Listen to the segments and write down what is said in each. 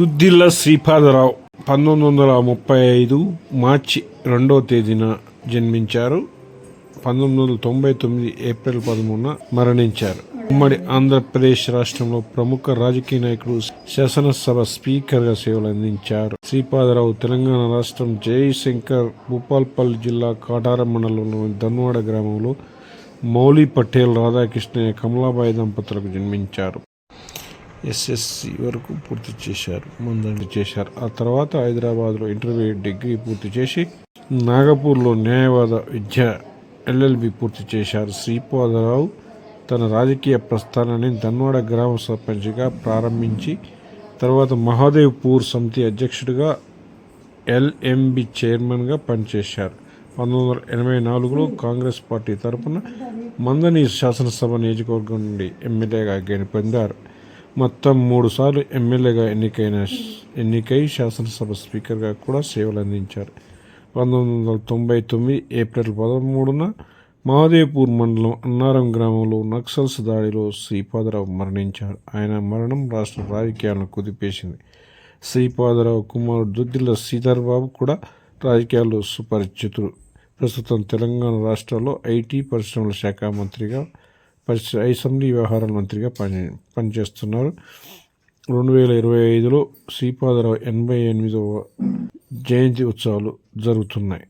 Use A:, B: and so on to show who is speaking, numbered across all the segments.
A: దుద్దిల్ల శ్రీపాదరావు పంతొమ్మిది వందల ముప్పై ఐదు మార్చి రెండవ తేదీన జన్మించారు. పంతొమ్మిది వందల తొంభై తొమ్మిది ఏప్రిల్ పదమూడున మరణించారు. ఉమ్మడి ఆంధ్రప్రదేశ్ రాష్ట్రంలో ప్రముఖ రాజకీయ నాయకుడు శాసనసభ స్పీకర్గా సేవలు అందించారు. శ్రీపాదరావు తెలంగాణ రాష్ట్రం జయశంకర్ భూపాల్పల్లి జిల్లా కాటారం మండలంలోని ధన్వాడ గ్రామంలో మౌలి పటేల్ రాధాకృష్ణయ్య కమలాబాయి దంపతులకు జన్మించారు. ఎస్ఎస్సి వరకు పూర్తి చేశారు ముందండి చేశారు. ఆ తర్వాత హైదరాబాద్లో ఇంటర్మీడియట్ డిగ్రీ పూర్తి చేసి నాగపూర్లో న్యాయవాద విద్య ఎల్ఎల్బి పూర్తి చేశారు. శ్రీపాదరావు తన రాజకీయ ప్రస్థానాన్ని ధన్వాడ గ్రామ సర్పంచ్గా ప్రారంభించి తర్వాత మహాదేవ్పూర్ సమితి అధ్యక్షుడిగా ఎల్ఎంబి చైర్మన్గా పనిచేశారు. పంతొమ్మిది వందల ఎనభై నాలుగులో కాంగ్రెస్ పార్టీ తరపున మందని శాసనసభ నియోజకవర్గం నుండి ఎమ్మెల్యేగా గెలుపొందారు. మొత్తం మూడు సార్లు ఎమ్మెల్యేగా ఎన్నికైన ఎన్నికై శాసనసభ స్పీకర్గా కూడా సేవలు అందించారు పంతొమ్మిది వందల తొంభై తొమ్మిది ఏప్రిల్ పదమూడున మహాదేవ్పూర్ మండలం అన్నారం గ్రామంలో నక్సల్స్ దాడిలో శ్రీపాదరావు మరణించారు. ఆయన మరణం రాష్ట్ర రాజకీయాలను కుదిపేసింది. శ్రీపాదరావు కుమారుడు దుద్దిల్ల సీతార్బాబు కూడా రాజకీయాల్లో సుపరిచితుడు. ప్రస్తుతం తెలంగాణ రాష్ట్రంలో ఐటీ పరిశ్రమల శాఖ మంత్రిగా పరిశ్ర అసెంబ్లీ వ్యవహారాల మంత్రిగా పని పనిచేస్తున్నారు. రెండు వేల ఇరవై ఐదులో శ్రీపాదరావు ఎనభై ఎనిమిదవ జయంతి ఉత్సవాలు జరుగుతున్నాయి.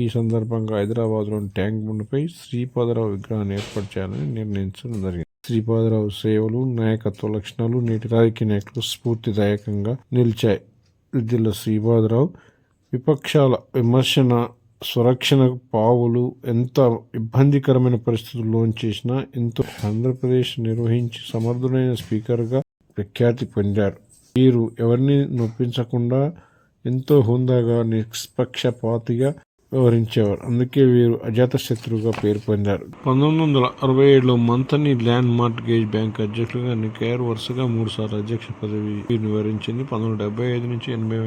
A: ఈ సందర్భంగా హైదరాబాద్లోని ట్యాంక్ బండ్పై శ్రీపాదరావు విగ్రహాన్ని ఏర్పాటు చేయాలని నిర్ణయించడం జరిగింది. శ్రీపాదరావు సేవలు నాయకత్వ లక్షణాలు నేటి రాజకీయ నాయకులు స్ఫూర్తిదాయకంగా నిలిచాయి. విద్యుల శ్రీపాదరావు విపక్షాల విమర్శన సురక్షణ పావులు ఎంత ఇబ్బందికరమైన పరిస్థితుల్లో చేసినా ఎంతో ఆంధ్రప్రదేశ్ నిర్వహించి సమర్థుడైన స్పీకర్గా ప్రఖ్యాతి పొందారు. వీరు ఎవరిని నొప్పించకుండా ఎంతో హుందాగా నిష్పక్షపాతిగా వ్యవహరించేవారు. అందుకే వీరు అజాత శత్రువుగా పేరు పొందారు. పంతొమ్మిది వందల అరవై ఏడులో మంతని ల్యాండ్ మార్ట్గేజ్ బ్యాంక్ అధ్యక్షులుగా ఎన్నికయ్యారు వరుసగా మూడుసార్లు అధ్యక్ష పదవి నిర్వహించింది పంతొమ్మిది డెబ్బై ఐదు నుంచి ఎనభై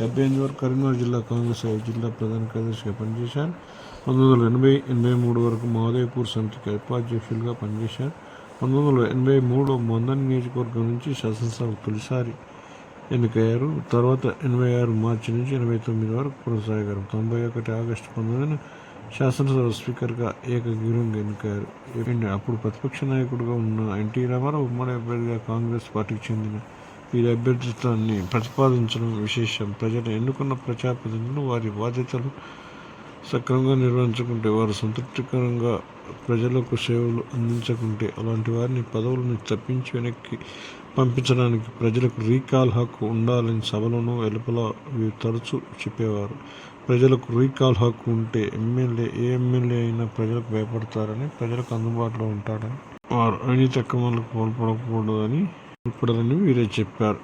A: డెబ్బై ఎనిమిది వరకు కరీంనగర్ జిల్లా కాంగ్రెస్ జిల్లా ప్రధాన కార్యదర్శిగా పనిచేశారు. పంతొమ్మిది వందల ఎనభై ఎనభై మూడు వరకు మహోదయపూర్ సమితికి ఉపాధ్యక్షులుగా పనిచేశారు. పంతొమ్మిది వందల ఎనభై మూడు మందన్ నియోజకవర్గం నుంచి శాసనసభ తొలిసారి ఎన్నికయ్యారు. తర్వాత ఎనభై ఆరు మార్చి నుంచి ఎనభై తొమ్మిది వరకు కొనసాగారు. తొంభై ఒకటి ఆగస్టు పంతొమ్మిదిన శాసనసభ స్పీకర్గా ఏకగ్రీవంగా ఎన్నికయ్యారు. అప్పుడు ప్రతిపక్ష నాయకుడిగా ఉన్న ఎన్టీ రామారావు ఉమ్మడి అభ్యర్థిగా కాంగ్రెస్ పార్టీకి చెందిన వీరి అభ్యర్థిత్వాన్ని ప్రతిపాదించడం విశేషం. ప్రజలు ఎన్నుకున్న ప్రజాప్రతినిధులు వారి బాధ్యతలు సక్రమంగా నిర్వహించుకుంటే వారు సంతృప్తికరంగా ప్రజలకు సేవలు అందించకుంటే అలాంటి వారిని పదవులను తప్పించి వెనక్కి పంపించడానికి ప్రజలకు రీకాల్ హక్కు ఉండాలని సభలను వెలుపల వీరు తరచూ చెప్పేవారు. ప్రజలకు రీకాల్ హక్కు ఉంటే ఎమ్మెల్యే ఏ ఎమ్మెల్యే అయినా ప్రజలకు భయపడతారని ప్రజలకు అందుబాటులో ఉంటాడని వారు అవినీతి అక్రమాలకు పాల్పడకూడదని పాల్పడరని వీరే చెప్పారు.